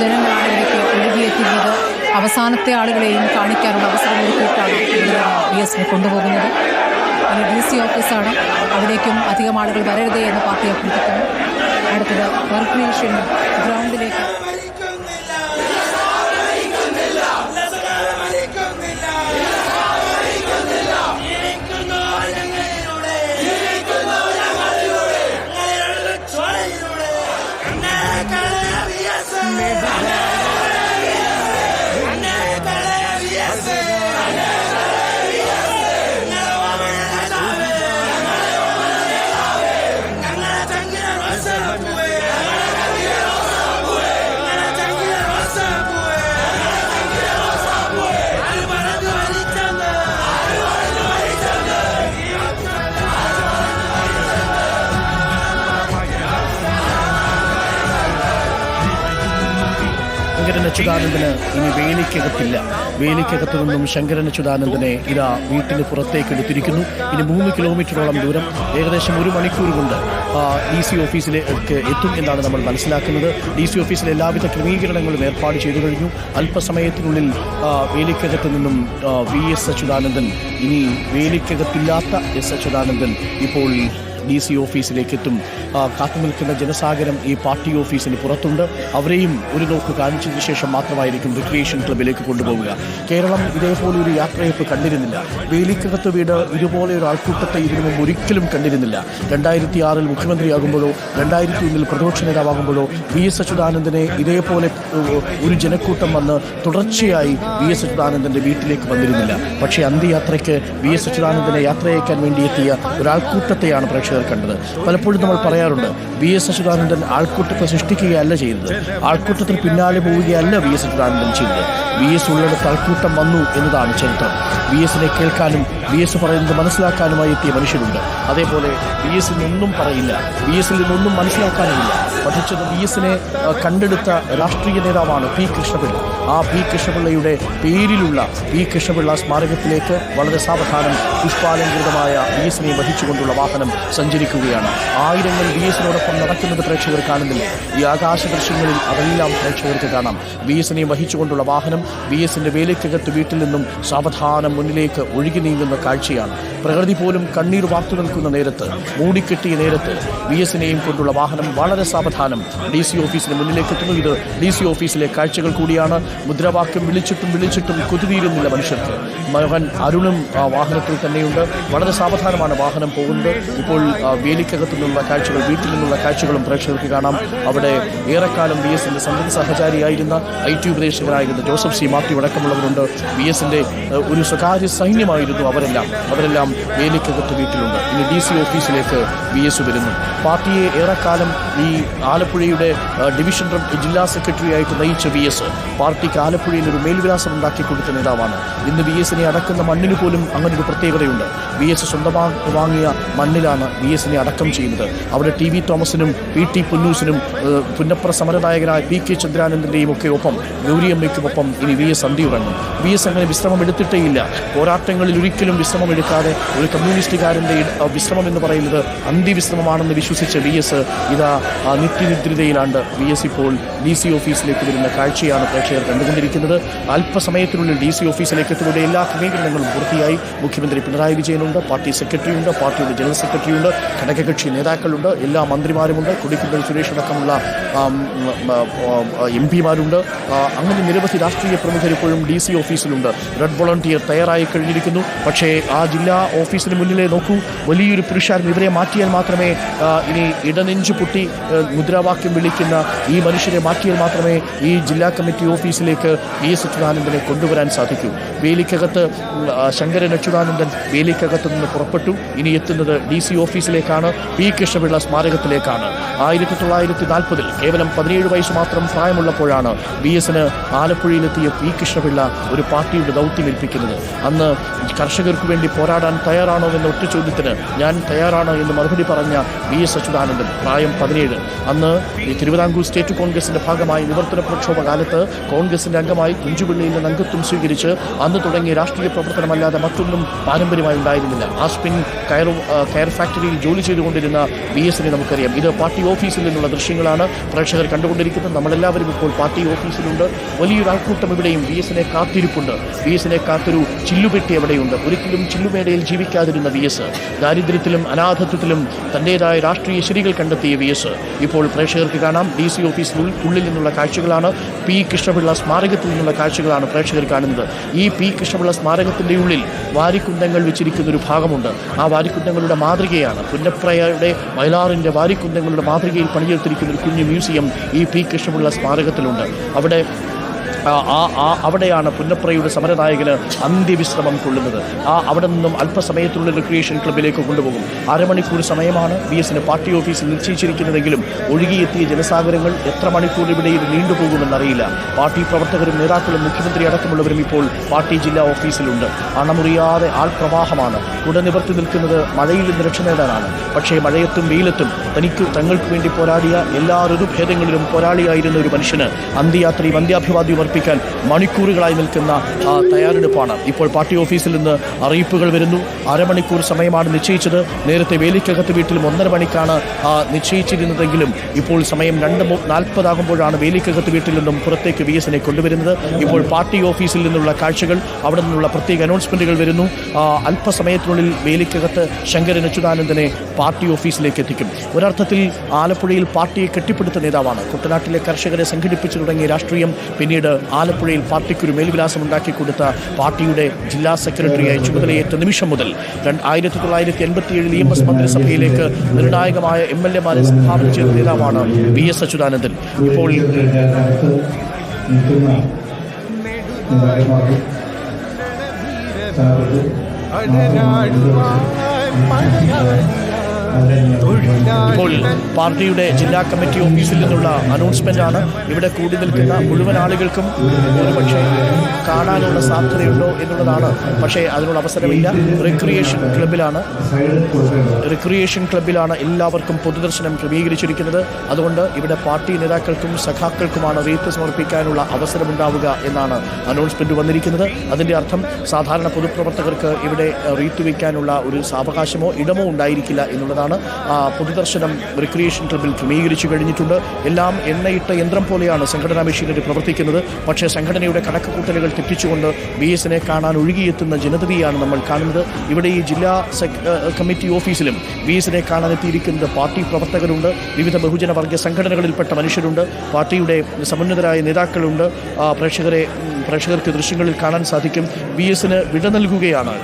ജനങ്ങളാണ് ഇവിടേക്ക് ഒഴുകിയെത്തുന്നത് അവസാനത്തെ ആളുകളെയും കാണിക്കാനുള്ള അവസരം ഒരുക്കിയിട്ടാണ് വി എസിനെ കൊണ്ടുപോകുന്നത്. അത് ഡി സി ഓഫീസാണ്. അവിടേക്കും അധികം ആളുകൾ വരരുതേ എന്ന് പാർട്ടി അഭ്യർത്ഥിക്കുന്നു. അടുത്തത് വർക്രീഷൻ ഗ്രൗണ്ടിലേക്ക് അച്യുതാനന്ദന് ഇനി വേലിക്കകത്തില്ല വേലിക്കകത്ത് നിന്നും ശങ്കരൻ അച്യുതാനന്ദനെ ഇതാ വീട്ടിന് പുറത്തേക്ക് എടുത്തിരിക്കുന്നു. ഇനി മൂന്ന് കിലോമീറ്ററോളം ദൂരം ഏകദേശം ഒരു മണിക്കൂർ കൊണ്ട് ഡി സി ഓഫീസിലേക്ക് എത്തും എന്നാണ് നമ്മൾ മനസ്സിലാക്കുന്നത്. ഡി സി ഓഫീസിൽ എല്ലാവിധ ക്രമീകരണങ്ങളും ഏർപ്പാട് ചെയ്തു കഴിഞ്ഞു. അല്പസമയത്തിനുള്ളിൽ വേലിക്കകത്ത് നിന്നും വി എസ് അച്യുതാനന്ദൻ ഇനി വേലിക്കകത്തില്ലാത്ത എസ് അച്യുതാനന്ദൻ ഇപ്പോൾ ഡി സി ഓഫീസിലേക്ക് എത്തും കാത്തു കാത്തുനിൽക്കുന്ന ജനസാഗരം ഈ പാർട്ടി ഓഫീസിന് പുറത്തുണ്ട്. അവരെയും ഒരു നോക്ക് കാണിച്ചതിന് ശേഷം മാത്രമായിരിക്കും റിക്രിയേഷൻ ക്ലബിലേക്ക് കൊണ്ടുപോവുക. കേരളം ഇതേപോലെ ഒരു യാത്രയപ്പ് കണ്ടിരുന്നില്ല. വേലിക്കകത്ത് വീട് ഇതുപോലെ ഒരു ആൾക്കൂട്ടത്തെ ഇതിനു മുമ്പ് ഒരിക്കലും കണ്ടിരുന്നില്ല. രണ്ടായിരത്തി ആറിൽ മുഖ്യമന്ത്രിയാകുമ്പോഴോ രണ്ടായിരത്തി ഒന്നിൽ പ്രതിപക്ഷ നേതാവാകുമ്പോഴോ വി എസ് അച്യുതാനന്ദനെ ഇതേപോലെ ഒരു ജനക്കൂട്ടം വന്ന് തുടർച്ചയായി വി എസ് അച്യുതാനന്ദന്റെ വീട്ടിലേക്ക് വന്നിരുന്നില്ല. പക്ഷേ അന്ത്യയാത്രയ്ക്ക് വി എസ് അച്യുതാനന്ദനെ യാത്രയക്കാൻ വേണ്ടി എത്തിയ ഒരാൾക്കൂട്ടത്തെയാണ് പ്രേക്ഷകർ കണ്ടത്. പലപ്പോഴും നമ്മൾ പറയാറുണ്ട് വി എസ് അച്യുതാനന്ദൻ ആൾക്കൂട്ടത്തെ സൃഷ്ടിക്കുകയല്ല ചെയ്തത്. ആൾക്കൂട്ടത്തിന് പിന്നാലെ പോവുകയല്ല വി എസ് അച്യുതാനന്ദൻ ചെയ്തത്. വി എസ് ഉള്ളിടത്ത് ആൾക്കൂട്ടം വന്നു എന്നതാണ് ചരിത്രം. വി എസിനെ കേൾക്കാനും വി എസ് പറയുന്നത് മനസ്സിലാക്കാനുമായി എത്തിയ മനുഷ്യരുണ്ട്. അതേപോലെ വി എസിൽ നിന്നൊന്നും പറയില്ല. വി എസിൽ നിന്നൊന്നും മനസ്സിലാക്കാനുമില്ല. പഠിച്ചത് വി എസിനെ കണ്ടെടുത്ത രാഷ്ട്രീയ നേതാവാണ് പി കൃഷ്ണപിള്ള. ആ പി കൃഷ്ണപിള്ളയുടെ പേരിലുള്ള പി കൃഷ്ണപിള്ള സ്മാരകത്തിലേക്ക് വളരെ സാവധാനം പുഷ്പാലങ്കൃതമായ ബി എസിനെ വഹിച്ചുകൊണ്ടുള്ള വാഹനം സഞ്ചരിക്കുകയാണ്. ആയിരങ്ങൾ ബി എസിനോടൊപ്പം നടക്കുന്നത് പ്രേക്ഷകർ കാണുന്നില്ല? ഈ ആകാശ ദൃശ്യങ്ങളിൽ അതെല്ലാം പ്രേക്ഷകർക്ക് കാണാം. ബി എസിനെ വഹിച്ചുകൊണ്ടുള്ള വാഹനം ബി എസിന്റെ വേലയ്ക്കകത്ത് വീട്ടിൽ നിന്നും സാവധാനം മുന്നിലേക്ക് ഒഴുകി നീങ്ങുന്ന കാഴ്ചയാണ്. പ്രകൃതി പോലും കണ്ണീർ വാർത്തു നിൽക്കുന്ന നേരത്ത് മൂടിക്കെട്ടിയ നേരത്ത് ബി എസിനെയും കൊണ്ടുള്ള വാഹനം വളരെ സാവധാനം ഡി സി ഓഫീസിന് മുന്നിലേക്ക് എത്തുന്നു ഇത് ഡി സി ഓഫീസിലെ കാഴ്ചകൾ കൂടിയാണ്. മുദ്രാവാക്യം വിളിച്ചിട്ടും വിളിച്ചിട്ടും കുതിരിയിരുന്നില്ല മനുഷ്യർക്ക്. മകൻ അരുണും ആ വാഹനത്തിൽ തന്നെയുണ്ട്. വളരെ സാവധാനമാണ് വാഹനം പോകുന്നത്. ഇപ്പോൾ വേലിക്കകത്തു നിന്നുള്ള കാഴ്ചകൾ വീട്ടിൽ നിന്നുള്ള കാഴ്ചകളും പ്രേക്ഷകർക്ക് കാണാം. അവിടെ ഏറെക്കാലം വി എസിന്റെ സന്നദ്ധ സഹചാരിയായിരുന്ന ഐ ടി ഉപദേശകനായിരുന്ന ജോസഫ് സി മാത്യു അടക്കമുള്ളവരുണ്ട്. വി എസിന്റെ ഒരു സ്വകാര്യ സൈന്യമായിരുന്നു അവരെല്ലാം. അവരെല്ലാം വേലിക്കകത്ത് വീട്ടിലുണ്ട്. ഇനി ഡി സി ഓഫീസിലേക്ക് വി എസ് വരുന്നു. പാർട്ടിയെ ഏറെക്കാലം ഈ ആലപ്പുഴയുടെ ഡിവിഷൻ ജില്ലാ സെക്രട്ടറി ആയിട്ട് നയിച്ച വി എസ് പാർട്ടിക്ക് ആലപ്പുഴയിൽ ഒരു മേൽവിലാസം ഉണ്ടാക്കി കൊടുത്ത നേതാവാണ്. ഇന്ന് വി എസിനെ അടക്കുന്ന മണ്ണിന് പോലും അങ്ങനെ ഒരു പ്രത്യേകതയുണ്ട്. വി എസ് സ്വന്തമാക്കി വാങ്ങിയ മണ്ണിലാണ് വി എസിനെ അടക്കം ചെയ്യുന്നത്. അവിടെ ടി വി തോമസിനും പി ടി പുന്നൂസിനും പുന്നപ്ര സമരനായകനായ പി കെ ചന്ദ്രാനന്ദന്റെയും ഒക്കെ ഒപ്പം ഗൗരിയമ്മയ്ക്കുമൊപ്പം ഇനി വി എസ് അന്തിയുറങ്ങും വി എസ് അങ്ങനെ വിശ്രമം എടുത്തിട്ടേയില്ല പോരാട്ടങ്ങളിൽ ഒരിക്കലും വിശ്രമം എടുക്കാതെ ഒരു കമ്മ്യൂണിസ്റ്റുകാരന്റെ വിശ്രമം എന്ന് പറയുന്നത് അന്തിവിശ്രമമാണെന്ന് വിശ്വസിച്ച വി എസ് ഇതാ നിത്യനിദ്രിതയിലാണ്ട് വി എസ് ഇപ്പോൾ ഡി സി ഓഫീസിലേക്ക് വരുന്ന കാഴ്ചയാണ് പ്രേക്ഷകർ കണ്ടുകൊണ്ടിരിക്കുന്നത്. അല്പസമയത്തിനുള്ളിൽ ഡി സി ഓഫീസിലേക്ക് എത്തുന്നതിന്റെ എല്ലാ ക്രമീകരണങ്ങളും പൂർത്തിയായി. മുഖ്യമന്ത്രി പിണറായി വിജയനുണ്ട്. പാർട്ടി സെക്രട്ടറിയുണ്ട്. പാർട്ടിയുടെ ജനറൽ സെക്രട്ടറിയുണ്ട്. ഘടകകക്ഷി നേതാക്കളുണ്ട്. എല്ലാ മന്ത്രിമാരുമുണ്ട്. കൊടിക്കുന്നിൽ സുരേഷ് അടക്കമുള്ള എം പിമാരുണ്ട്. അങ്ങനെ നിരവധി രാഷ്ട്രീയ പ്രമുഖർ ഇപ്പോഴും ഡി സി ഓഫീസിലുണ്ട്. റെഡ് വോളണ്ടിയർ തയ്യാറായി കഴിഞ്ഞിരിക്കുന്നു. പക്ഷേ ആ ജില്ലാ ഓഫീസിന് മുന്നിലെ നോക്കൂ. വലിയൊരു പുരുഷാരം ഇവരെ മാറ്റിയാൽ മാത്രമേ ഇനി ഇടനെഞ്ചു പൊട്ടി മുദ്രാവാക്യം വിളിക്കുന്ന ഈ മനുഷ്യരെ മാറ്റിയാൽ മാത്രമേ ഈ ജില്ലാ കമ്മിറ്റി ഓഫീസിലേക്ക് വി എസ് അച്യുതാനന്ദനെ കൊണ്ടുവരാൻ സാധിക്കൂ. വേലിക്കകത്ത് ശങ്കരൻ അച്യുതാനന്ദൻ വേലിക്കകത്ത് നിന്ന് പുറപ്പെട്ടു. ഇനി എത്തുന്നത് ഡി സി ഓഫീസിലേക്കാണ് പി കൃഷ്ണപിള്ള സ്മാരകത്തിലേക്കാണ്. ആയിരത്തി തൊള്ളായിരത്തി നാൽപ്പതിൽ കേവലം പതിനേഴ് വയസ്സ് മാത്രം പ്രായമുള്ളപ്പോഴാണ് വി എസിന് ആലപ്പുഴയിലെത്തിയ പി കൃഷ്ണപിള്ള ഒരു പാർട്ടിയുടെ ദൗത്യം ഏൽപ്പിക്കുന്നത് അന്ന് കർഷകർക്ക് വേണ്ടി പോരാടാൻ തയ്യാറാണോ എന്ന ഒറ്റ ചോദ്യത്തിന് ഞാൻ തയ്യാറാണ് എന്ന് മറുപടി പറഞ്ഞ വി എസ് അച്യുതാനന്ദൻ പ്രായം പതിനേഴ്. അന്ന് തിരുവിതാംകൂർ സ്റ്റേറ്റ് കോൺഗ്രസിന്റെ ഭാഗമായി നിവർത്തന പ്രക്ഷോഭ കാലത്ത് കോൺഗ്രസിന്റെ അംഗമായി കുഞ്ചുപിള്ളിയിലെ അംഗത്വം സ്വീകരിച്ച് അന്ന് തുടങ്ങിയ രാഷ്ട്രീയ പ്രവർത്തനമല്ലാതെ മറ്റൊന്നും പാരമ്പര്യമായി ഉണ്ടായിരുന്നില്ല. ആസ്പിൻ കയർ കയർ ഫാക്ടറിയിൽ ജോലി ചെയ്തുകൊണ്ടിരുന്ന ബി എസിനെ നമുക്കറിയാം. ഇത് പാർട്ടി ഓഫീസിൽ നിന്നുള്ള ദൃശ്യങ്ങളാണ് പ്രേക്ഷകർ കണ്ടുകൊണ്ടിരിക്കുന്നത്. നമ്മളെല്ലാവരും ഇപ്പോൾ പാർട്ടി ഓഫീസിലുണ്ട്. വലിയൊരു ആൾക്കൂട്ടം ഇവിടെയും ബി എസിനെ കാത്തിരിപ്പുണ്ട്. എസിനെ കാത്തൊരു ചില്ലുപെട്ടി അവിടെയുണ്ട്. ഒരിക്കലും ചില്ലുമേടയിൽ ജീവിക്കാതിരുന്ന വി എസ് ദാരിദ്ര്യത്തിലും അനാഥത്വത്തിലും തന്റേതായ രാഷ്ട്രീയ ശരികൾ കണ്ടെത്തിയ വി എസ്. ഇപ്പോൾ പ്രേക്ഷകർക്ക് കാണാം. ഡി സി ഓഫീസിനുള്ളിൽ നിന്നുള്ള കാഴ്ചകളാണ് പി കൃഷ്ണപിള്ള സ്മാരകത്തിൽ നിന്നുള്ള കാഴ്ചകളാണ് പ്രേക്ഷകർ കാണുന്നത്. ഈ പി. കൃഷ്ണപിള്ള സ്മാരകത്തിന്റെ ഉള്ളിൽ വാരിക്കുന്തങ്ങൾ വെച്ചിരിക്കുന്ന ഒരു ഭാഗമുണ്ട്. ആ വാരിക്കുന്തങ്ങളുടെ മാതൃകയാണ് പുന്നപ്രയയുടെ വയലാറിന്റെ വാരിക്കുന്തങ്ങളുടെ മാതൃകയിൽ പണിയെടുത്തിരിക്കുന്ന ഒരു കുഞ്ഞു മ്യൂസിയം ഈ പി. കൃഷ്ണപിള്ള സ്മാരകത്തിലുണ്ട്. അവിടെ ആ ആ- അവിടെയാണ് പുന്നപ്രയുടെ സമരനായകന് അന്ത്യവിശ്രമം കൊള്ളുന്നത്. ആ അവിടെ നിന്നും അല്പസമയത്തുള്ള റിക്രിയേഷൻ ക്ലബിലേക്ക് കൊണ്ടുപോകും. അരമണിക്കൂർ സമയമാണ് ബി എസിന് പാർട്ടി ഓഫീസിൽ നിശ്ചയിച്ചിരിക്കുന്നതെങ്കിലും ഒഴുകിയെത്തിയ ജനസാഗരങ്ങൾ എത്ര മണിക്കൂർ ഇവിടെ ഇത് നീണ്ടുപോകുമെന്നറിയില്ല. പാർട്ടി പ്രവർത്തകരും നേതാക്കളും മുഖ്യമന്ത്രി അടക്കമുള്ളവരും ഇപ്പോൾ പാർട്ടി ജില്ലാ ഓഫീസിലുണ്ട്. അണമുറിയാതെ ആൾപ്രവാഹമാണ് ഉടൻ നിവർത്തി നിൽക്കുന്നത് മഴയിൽ നിന്ന് രക്ഷ നേടാനാണ്. പക്ഷേ മഴയത്തും വെയിലത്തും തനിക്ക് തങ്ങൾക്ക് വേണ്ടി പോരാടിയ എല്ലാ ഋതുഭേദങ്ങളിലും പോരാളിയായിരുന്ന ഒരു മനുഷ്യന് അന്ത്യയാത്രയും അന്ത്യാഭിവാദ്യവും അർപ്പിക്കാൻ മണിക്കൂറുകളായി നിൽക്കുന്ന തയ്യാറെടുപ്പാണ്. ഇപ്പോൾ പാർട്ടി ഓഫീസിൽ നിന്ന് അറിയിപ്പുകൾ വരുന്നു. അരമണിക്കൂർ സമയമാണ് നിശ്ചയിച്ചത്. നേരത്തെ വേലിക്കകത്ത് വീട്ടിലും ഒന്നര മണിക്കാണ് നിശ്ചയിച്ചിരുന്നതെങ്കിലും ഇപ്പോൾ സമയം രണ്ട് നാൽപ്പതാകുമ്പോഴാണ് വേലിക്കകത്ത് വീട്ടിൽ നിന്നും പുറത്തേക്ക് വി കൊണ്ടുവരുന്നത്. ഇപ്പോൾ പാർട്ടി ഓഫീസിൽ നിന്നുള്ള കാഴ്ചകൾ അവിടെ നിന്നുള്ള പ്രത്യേക അനൗൺസ്മെന്റുകൾ വരുന്നു. അല്പസമയത്തിനുള്ളിൽ വേലിക്കകത്ത് ശങ്കരൻ അച്യുതാനന്ദനെ പാർട്ടി ഓഫീസിലേക്ക് എത്തിക്കും. ഒരർത്ഥത്തിൽ ആലപ്പുഴയിൽ പാർട്ടിയെ കെട്ടിപ്പടുത്ത നേതാവാണ്. കുട്ടനാട്ടിലെ കർഷകരെ സംഘടിപ്പിച്ചു തുടങ്ങിയ രാഷ്ട്രീയം പിന്നീട് ആലപ്പുഴയിൽ പാർട്ടിക്കൊരു മേൽവിലാസം ഉണ്ടാക്കി കൊടുത്ത പാർട്ടിയുടെ ജില്ലാ സെക്രട്ടറിയായി ചുമതലയേറ്റ നിമിഷം മുതൽ ആയിരത്തി തൊള്ളായിരത്തി എൺപത്തി എം എസ് മന്ത്രിസഭയിലേക്ക് നിർണായകമായ എം എൽ എമാരെ സംഭാവന ചെയ്ത നേതാവാണ് വി എസ് അച്യുതാനന്ദൻ. ഇപ്പോൾ സാറിന് ഇപ്പോൾ പാർട്ടിയുടെ ജില്ലാ കമ്മിറ്റി ഓഫീസിൽ നിന്നുള്ള അനൗൺസ്മെന്റ് ആണ് ഇവിടെ കൂടി നിൽക്കുന്ന മുഴുവൻ ആളുകൾക്കും ഒരുപക്ഷെ കാണാനുള്ള സാധ്യതയുണ്ടോ എന്നുള്ളതാണ്. പക്ഷേ അതിനുള്ള അവസരമില്ല. റിക്രിയേഷൻ ക്ലബിലാണ് റിക്രിയേഷൻ ക്ലബിലാണ് എല്ലാവർക്കും പൊതുദർശനം ക്രമീകരിച്ചിരിക്കുന്നത്. അതുകൊണ്ട് ഇവിടെ പാർട്ടി നേതാക്കൾക്കും സഖാക്കൾക്കുമാണ് റീത്ത് സമർപ്പിക്കാനുള്ള അവസരമുണ്ടാവുക എന്നാണ് അനൗൺസ്മെന്റ് വന്നിരിക്കുന്നത്. അതിന്റെ അർത്ഥം സാധാരണ പൊതുപ്രവർത്തകർക്ക് ഇവിടെ റീത്ത് വയ്ക്കാനുള്ള ഒരു സാവകാശമോ ഇടമോ ഉണ്ടായിരിക്കില്ല എന്നുള്ളതാണ്. ആ, പൊതുദർശനം റിക്രിയേഷൻ ക്ലബിൽ ക്രമീകരിച്ചു കഴിഞ്ഞിട്ടുണ്ട്. എല്ലാം എണ്ണയിട്ട യന്ത്രം പോലെയാണ് സംഘടനാ മെഷീനറി പ്രവർത്തിക്കുന്നത്. പക്ഷേ സംഘടനയുടെ കണക്കുകൂട്ടലുകൾ തെറ്റിച്ചുകൊണ്ട് ബി എസിനെ കാണാൻ ഒഴുകിയെത്തുന്ന ജനതയാണ് നമ്മൾ കാണുന്നത്. ഇവിടെ ഈ ജില്ലാ കമ്മിറ്റി ഓഫീസിലും ബി എസിനെ കാണാൻ പാർട്ടി പ്രവർത്തകരുണ്ട്. വിവിധ ബഹുജന വർഗ സംഘടനകളിൽപ്പെട്ട മനുഷ്യരുണ്ട്. പാർട്ടിയുടെ സമുന്നതരായ നേതാക്കളുണ്ട്. പ്രേക്ഷകരെ പ്രേക്ഷകർക്ക് ദൃശ്യങ്ങളിൽ കാണാൻ സാധിക്കും. വി എസിന് വിട നൽകുകയാണ്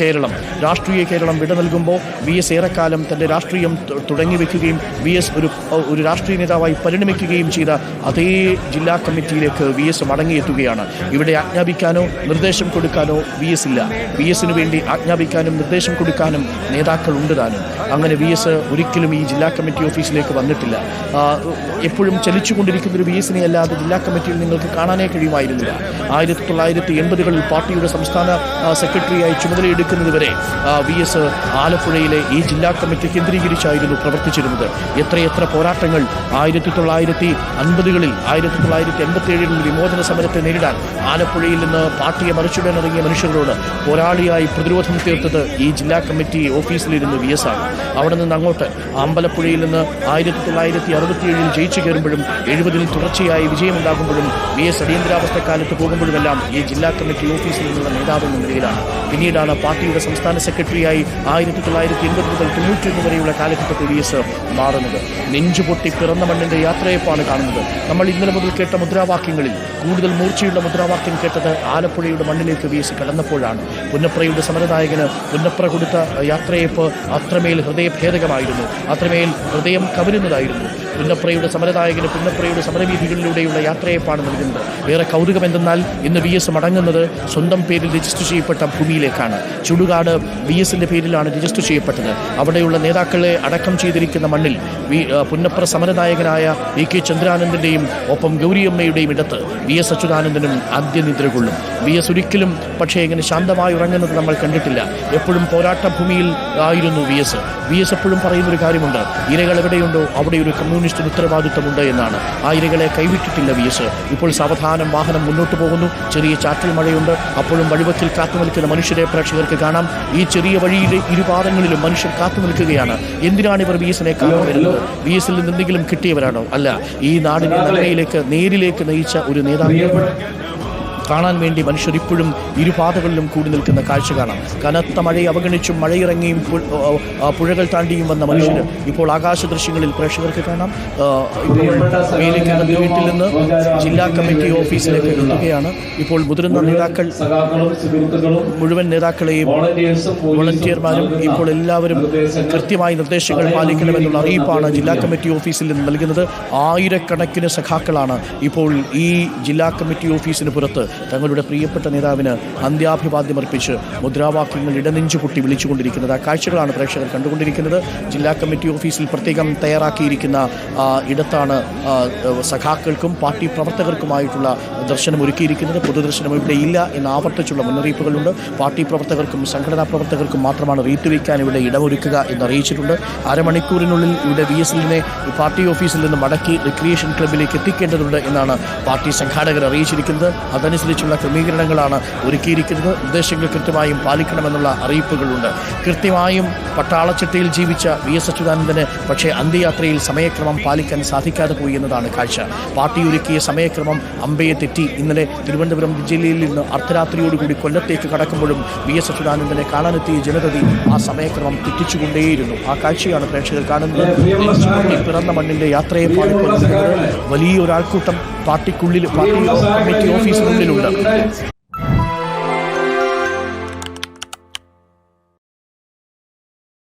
കേരളം. രാഷ്ട്രീയ കേരളം വിട നൽകുമ്പോൾ വി എസ് ഏറെക്കാലം തന്റെ രാഷ്ട്രീയം തുടങ്ങി വയ്ക്കുകയും വി എസ് ഒരു ഒരു രാഷ്ട്രീയ നേതാവായി പരിണമിക്കുകയും ചെയ്ത അതേ ജില്ലാ കമ്മിറ്റിയിലേക്ക് വി എസ് മടങ്ങിയെത്തുകയാണ്. ഇവിടെ ആജ്ഞാപിക്കാനോ നിർദ്ദേശം കൊടുക്കാനോ വി എസ് ഇല്ല. വി എസിന് വേണ്ടി ആജ്ഞാപിക്കാനും നിർദ്ദേശം കൊടുക്കാനും നേതാക്കൾ ഉണ്ട് താനും. അങ്ങനെ വി എസ് ഒരിക്കലും ഈ ജില്ലാ കമ്മിറ്റി ഓഫീസിലേക്ക് വന്നിട്ടില്ല. എപ്പോഴും ചലിച്ചുകൊണ്ടിരിക്കുന്ന ഒരു എസിനെ അല്ലാതെ ജില്ലാ കമ്മിറ്റിയിൽ നിങ്ങൾക്ക് കാണാനേ കഴിയുമായിരുന്നില്ല. ആയിരത്തി തൊള്ളായിരത്തി എൺപതുകളിൽ പാർട്ടിയുടെ സംസ്ഥാന സെക്രട്ടറിയായി ചുമതലയെടുക്കുന്നതുവരെ വി എസ് ആലപ്പുഴയിലെ ഈ ജില്ലാ കമ്മിറ്റി കേന്ദ്രീകരിച്ചായിരുന്നു പ്രവർത്തിച്ചിരുന്നത്. എത്രയെത്ര പോരാട്ടങ്ങൾ ആയിരത്തി തൊള്ളായിരത്തി അൻപതുകളിൽ ആയിരത്തി തൊള്ളായിരത്തി എൺപത്തി ഏഴിൽ വിമോചന സമരത്തെ നേരിടാൻ ആലപ്പുഴയിൽ നിന്ന് പാർട്ടിയെ മറിച്ചിടാൻ ഇറങ്ങിയ മനുഷ്യരോട് പോരാളിയായി പ്രതിരോധം തീർത്തത് ഈ ജില്ലാ കമ്മിറ്റി ഓഫീസിലിരുന്ന് വി എസ് ആണ്. അവിടെ നിന്ന് അങ്ങോട്ട് അമ്പലപ്പുഴയിൽ നിന്ന് ആയിരത്തി തൊള്ളായിരത്തി അറുപത്തിയേഴിൽ ജയിച്ചു കയറുമ്പോഴും എഴുപതിൽ തുടർച്ചയായി വിജയമുണ്ടാകുമ്പോഴും വി എസ് അടിയന്തരാവസ്ഥ കാലത്ത് പോകുമ്പോഴുമെല്ലാം ഈ ജില്ലാ കമ്മിറ്റി ഓഫീസിൽ നിന്നുള്ള നേതാവ് എന്ന നിലയിലാണ്. പിന്നീടാണ് പാർട്ടിയുടെ സംസ്ഥാന സെക്രട്ടറിയായി ആയിരത്തി തൊള്ളായിരത്തി എൺപത് മുതൽ തൊണ്ണൂറ്റൊന്ന് വരെയുള്ള കാലഘട്ടത്തിൽ വി എസ് മാറുന്നത്. നെഞ്ചുപൊട്ടി പിറന്ന മണ്ണിന്റെ യാത്രയപ്പാണ് കാണുന്നത്. നമ്മൾ ഇന്നലെ മുതൽ കേട്ട മുദ്രാവാക്യങ്ങളിൽ കൂടുതൽ മൂർച്ചയുള്ള മുദ്രാവാക്യം കേട്ടത് ആലപ്പുഴയുടെ മണ്ണിലേക്ക് വി എസ് കടന്നപ്പോഴാണ്. പുന്നപ്രയുടെ സമരനായകന് പുന്നപ്ര കൊടുത്ത യാത്രയപ്പ് അത്രമേൽ ഹൃദയഭേദകമായിരുന്നു. അത്രമേൽ ഹൃദയം കവരുന്നതായിരുന്നു. പുന്നപ്രയുടെ സമരനായകന് പുന്നപ്രയുടെ സമരവീഥികളിലൂടെയുള്ള യാത്രയെപ്പാണ് നൽകുന്നത്. ഏറെ കൗതുകം എന്തെന്നാൽ ഇന്ന് വി എസ് മടങ്ങുന്നത് സ്വന്തം പേരിൽ രജിസ്റ്റർ ചെയ്യപ്പെട്ട ഭൂമിയിലേക്കാണ്. ചുടുകാട് വി എസിന്റെ പേരിലാണ് രജിസ്റ്റർ ചെയ്യപ്പെട്ടത്. അവിടെയുള്ള നേതാക്കളെ അടക്കം ചെയ്തിരിക്കുന്ന മണ്ണിൽ വി പുന്നപ്ര സമരനായകനായ വി കെ ചന്ദ്രാനന്ദന്റെയും ഒപ്പം ഗൗരിയമ്മയുടെയും ഇടത്ത് വി എസ് അച്യുതാനന്ദനും ആദ്യനിദ്ര കൊള്ളും. വി എസ് ഒരിക്കലും പക്ഷേ ഇങ്ങനെ ശാന്തമായി ഉറങ്ങുന്നത് നമ്മൾ കണ്ടിട്ടില്ല. എപ്പോഴും പോരാട്ട ഭൂമിയിൽ ആയിരുന്നു വി എസ്. വി എസ് എപ്പോഴും പറയുന്നൊരു കാര്യമുണ്ട്. ഇരകൾ എവിടെയുണ്ടോ അവിടെ ഒരു കമ്മ്യൂണിസ്റ്റ് പോലീസിന് ഉത്തരവാദിത്തമുണ്ട് എന്നാണ്. ആയിരങ്ങളെ കൈവിട്ടിട്ടില്ല വി എസ്. ഇപ്പോൾ സാവധാനം വാഹനം മുന്നോട്ട് പോകുന്നു. ചെറിയ ചാറ്റൽ മഴയുണ്ട്. അപ്പോഴും വഴിവത്തിൽ കാത്തു നിൽക്കുന്ന മനുഷ്യരെ പ്രേക്ഷകർക്ക് കാണാം. ഈ ചെറിയ വഴിയിലെ ഇരുപാദങ്ങളിലും മനുഷ്യർ കാത്തു നിൽക്കുകയാണ് എന്തിനാണ് ഇവർ വി എസിനെ കാണാൻ വരുന്നത്? വി എസിൽ നിന്ന് കിട്ടിയവരാണോ? അല്ല ഈ നാടിന്റെ നന്മയിലേക്ക് നേരിലേക്ക് നയിച്ച ഒരു നേതാവിനെ കാണാൻ വേണ്ടി മനുഷ്യർ ഇപ്പോഴും ഇരുപാതകളിലും കൂടി നിൽക്കുന്ന കാഴ്ച കാണാം. കനത്ത മഴയെ അവഗണിച്ചും മഴയിറങ്ങിയും പുഴകൾ താണ്ടിയും വന്ന മനുഷ്യർ ഇപ്പോൾ ആകാശ ദൃശ്യങ്ങളിൽ പ്രേക്ഷകർക്ക് കാണാം. ഇപ്പോൾ വേലിക്കകത്ത് വീട്ടിൽ നിന്ന് ജില്ലാ കമ്മിറ്റി ഓഫീസിലേക്ക് എത്തുകയാണ്. ഇപ്പോൾ മുതിർന്ന നേതാക്കൾ മുഴുവൻ നേതാക്കളെയും വോളണ്ടിയർമാരും ഇപ്പോൾ എല്ലാവരും കൃത്യമായി നിർദ്ദേശങ്ങൾ പാലിക്കണമെന്നുള്ള അറിയിപ്പാണ് ജില്ലാ കമ്മിറ്റി ഓഫീസിൽ നിന്ന് നൽകുന്നത്. ആയിരക്കണക്കിന് സഖാക്കളാണ് ഇപ്പോൾ ഈ ജില്ലാ കമ്മിറ്റി ഓഫീസിന് പുറത്ത് തങ്ങളുടെ പ്രിയപ്പെട്ട നേതാവിന് അന്ത്യാഭിവാദ്യം അർപ്പിച്ച് മുദ്രാവാക്യങ്ങൾ ഇടനെഞ്ചു കുട്ടി വിളിച്ചുകൊണ്ടിരിക്കുന്നത്. ആ കാഴ്ചകളാണ് പ്രേക്ഷകർ കണ്ടുകൊണ്ടിരിക്കുന്നത്. ജില്ലാ കമ്മിറ്റി ഓഫീസിൽ പ്രത്യേകം തയ്യാറാക്കിയിരിക്കുന്ന ഇടത്താണ് സഖാക്കൾക്കും പാർട്ടി പ്രവർത്തകർക്കുമായിട്ടുള്ള ദർശനം ഒരുക്കിയിരിക്കുന്നത് പൊതുദർശനം ഇവിടെ ഇല്ല എന്ന് ആവർത്തിച്ചുള്ള മുന്നറിയിപ്പുകളുണ്ട്. പാർട്ടി പ്രവർത്തകർക്കും സംഘടനാ പ്രവർത്തകർക്കും മാത്രമാണ് റീറ്റ് വയ്ക്കാൻ ഇവിടെ ഇടമൊരുക്കുക എന്ന് അറിയിച്ചിട്ടുണ്ട് അരമണിക്കൂറിനുള്ളിൽ ഇവിടെ വി എസ് എല്ലിനെ പാർട്ടി ഓഫീസിൽ നിന്ന് മടക്കി റിക്രിയേഷൻ ക്ലബിലേക്ക് എത്തിക്കേണ്ടതുണ്ട് എന്നാണ് പാർട്ടി സംഘാടകർ അറിയിച്ചിരിക്കുന്നത്. അതനുസരിച്ചുള്ള ക്രമീകരണങ്ങളാണ് ഒരുക്കിയിരിക്കുന്നത്. നിർദ്ദേശങ്ങൾ കൃത്യമായും പാലിക്കണമെന്നുള്ള അറിയിപ്പുകളുണ്ട്. കൃത്യമായും പട്ടാളച്ചിട്ടയിൽ ജീവിച്ച വി എസ് അച്യുതാനന്ദന് പക്ഷേ അന്ത്യയാത്രയിൽ സമയക്രമം പാലിക്കാൻ സാധിക്കാതെ പോയി എന്നതാണ് കാഴ്ച. പാർട്ടി ഒരുക്കിയ സമയക്രമം അമ്പയെ തെറ്റി. ഇന്നലെ തിരുവനന്തപുരം ജില്ലയിൽ നിന്ന് അർദ്ധരാത്രിയോടുകൂടി കൊല്ലത്തേക്ക് കടക്കുമ്പോഴും വി എസ് അച്യുതാനന്ദനെ കാണാനെത്തിയ ജനതതി ആ സമയക്രമം തെറ്റിച്ചുകൊണ്ടേയിരുന്നു. ആ കാഴ്ചയാണ് പ്രേക്ഷകർ കാണുന്നത്. പിറന്ന മണ്ണിന്റെ യാത്രയെ പാടിക്കൊള്ളുന്നത് വലിയൊരാൾക്കൂട്ടം പാർട്ടിക്കുള്ളിൽ പാർട്ടി കമ്മിറ്റി ഓഫീസിനുള്ളിലുണ്ട്